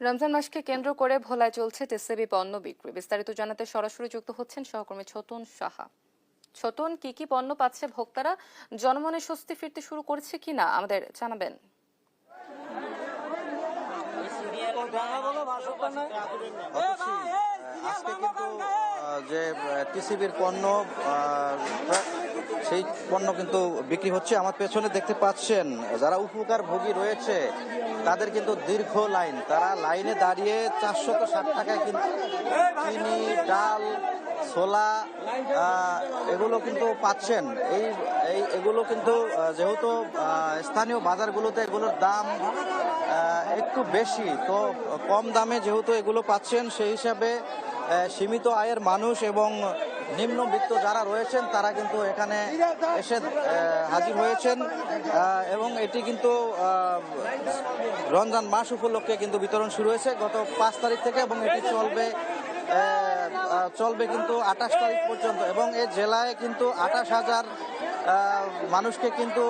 রমজান মাসকে কেন্দ্র করে ভোলায় চলছে টিসিবি পণ্য বিক্রি। বিস্তারিত জানাতে সরাসরি যুক্ত হচ্ছেন সহকর্মী ছোটন সাহা। ছোটন কি কি পণ্য পাচ্ছে ভোক্তারা? জনমনে স্বস্তি ফিরতে শুরু করেছে কিনা? আমাদের জানাবেন। যে টিসিবির পণ্য সেই পণ্য কিন্তু বিক্রি হচ্ছে। আমার পেছনে দেখতে পাচ্ছেন, যারা উপকার ভোগী রয়েছে, তাদের কিন্তু দীর্ঘ লাইন। তারা লাইনে দাঁড়িয়ে চারশত ষাট টাকায় কিন্তু চিনি, ডাল, ছোলা এগুলো কিন্তু পাচ্ছেন। এই এই, এগুলো কিন্তু যেহেতু স্থানীয় বাজারগুলোতে এগুলোর দাম একটু বেশি, তো কম দামে যেহেতু এগুলো পাচ্ছেন, সেই হিসাবে সীমিত আয়ের মানুষ এবং নিম্নবিত্ত যারা রয়েছেন, তারা কিন্তু এখানে এসে হাজির হয়েছেন এবং এটি কিন্তু রমজান মাস উপলক্ষে কিন্তু বিতরণ শুরু হয়েছে গত পাঁচ তারিখ থেকে এবং এটি চলবে চলবে কিন্তু আঠাশ তারিখ পর্যন্ত এবং এ জেলায় কিন্তু আঠাশ হাজার মানুষকে কিন্তু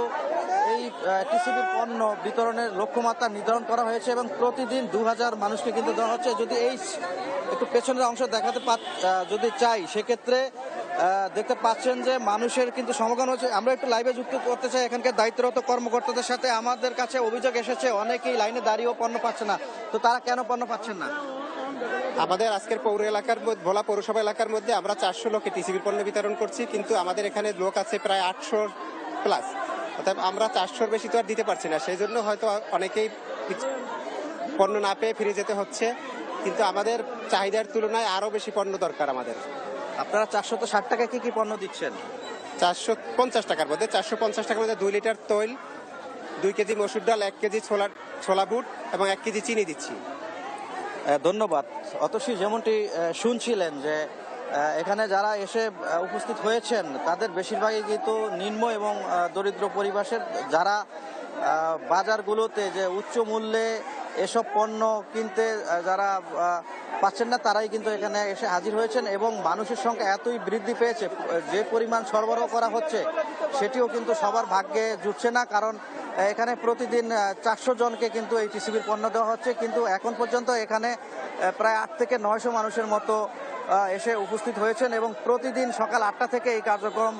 এই টিসিবি পণ্য বিতরণের লক্ষ্যমাত্রা নির্ধারণ করা হয়েছে এবং প্রতিদিন দু হাজার মানুষকে কিন্তু দেওয়া হচ্ছে। যদি এই একটু পেছনের অংশ দেখাতে যদি চাই, সেক্ষেত্রে দেখতে পাচ্ছেন যে মানুষের কিন্তু সমাগম হচ্ছে। আমরা একটু লাইভে যুক্ত করতে চাই। এখানকার দায়িত্বরত কর্মকর্তাদের সাথে আমাদের কাছে অভিযোগ এসেছে। অনেকেই লাইনে দাঁড়িয়েও পণ্য পাচ্ছে না। তো তারা কেন পণ্য পাচ্ছেন না? আমাদের আজকের পৌর এলাকার মধ্যে, ভোলা পৌরসভা এলাকার মধ্যে আমরা চারশো লোকে টিসিবি পণ্য বিতরণ করছি। কিন্তু আমাদের এখানে লোক আছে প্রায় আটশো প্লাস অর্থাৎ আমরা চারশোর বেশি তো আর দিতে পারছি না সেই জন্য হয়তো অনেকেই পণ্য না পেয়ে ফিরে যেতে হচ্ছে। কিন্তু আমাদের চাহিদার তুলনায় আরও বেশি পণ্য দরকার আমাদের। আপনারা চারশো তো ষাট টাকা কি কি পণ্য দিচ্ছেন? চারশো পঞ্চাশ টাকার মধ্যে চারশো পঞ্চাশ টাকার মধ্যে দুই লিটার তৈল দুই কেজি মসুর ডাল এক কেজি ছোলা ছোলা বুট এবং এক কেজি চিনি দিচ্ছি। ধন্যবাদ। অতসী যেমনটি শুনছিলেন যে এখানে যারা এসে উপস্থিত হয়েছেন, তাদের বেশিরভাগই কিন্তু নিম্ন এবং দরিদ্র পরিবেশের যারা বাজারগুলোতে যে উচ্চ মূল্যে এসব পণ্য কিনতে যারা পাচ্ছেন না, তারাই কিন্তু এখানে এসে হাজির হয়েছেন এবং মানুষের সংখ্যা এতই বৃদ্ধি পেয়েছে, যে পরিমাণ সরবরাহ করা হচ্ছে, সেটিও কিন্তু সবার ভাগ্যে জুটছে না। কারণ এখানে প্রতিদিন চারশো জনকে কিন্তু এই টিসিবির পণ্য দেওয়া হচ্ছে, কিন্তু এখন পর্যন্ত এখানে প্রায় আট থেকে নয়শো মানুষের মতো এসে উপস্থিত হয়েছেন এবং প্রতিদিন সকাল আটটা থেকে এই কার্যক্রম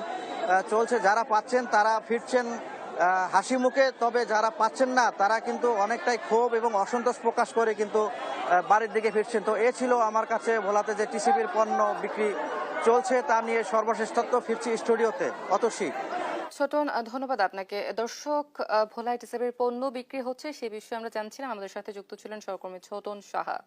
চলছে। যারা পাচ্ছেন তারা ফিরছেন হাসি মুখে। তবে যারা পাচ্ছেন না, তারা কিন্তু অনেকটাই ক্ষোভ এবং অসন্তোষ প্রকাশ করে কিন্তু বাড়ির দিকে ফিরছেন। তো এ ছিল আমার কাছে ভোলাতে যে টিসিবির পণ্য বিক্রি চলছে, তা নিয়ে সর্বশেষ তথ্য ফিরছি স্টুডিওতে। অতসী। ছোটন ধন্যবাদ আপনাকে। দর্শক ভোলায় টিসিবির পণ্য বিক্রি হচ্ছে, সে বিষয়ে আমরা জানছিলাম। আমাদের সাথে যুক্ত ছিলেন সহকর্মী ছোটন সাহা।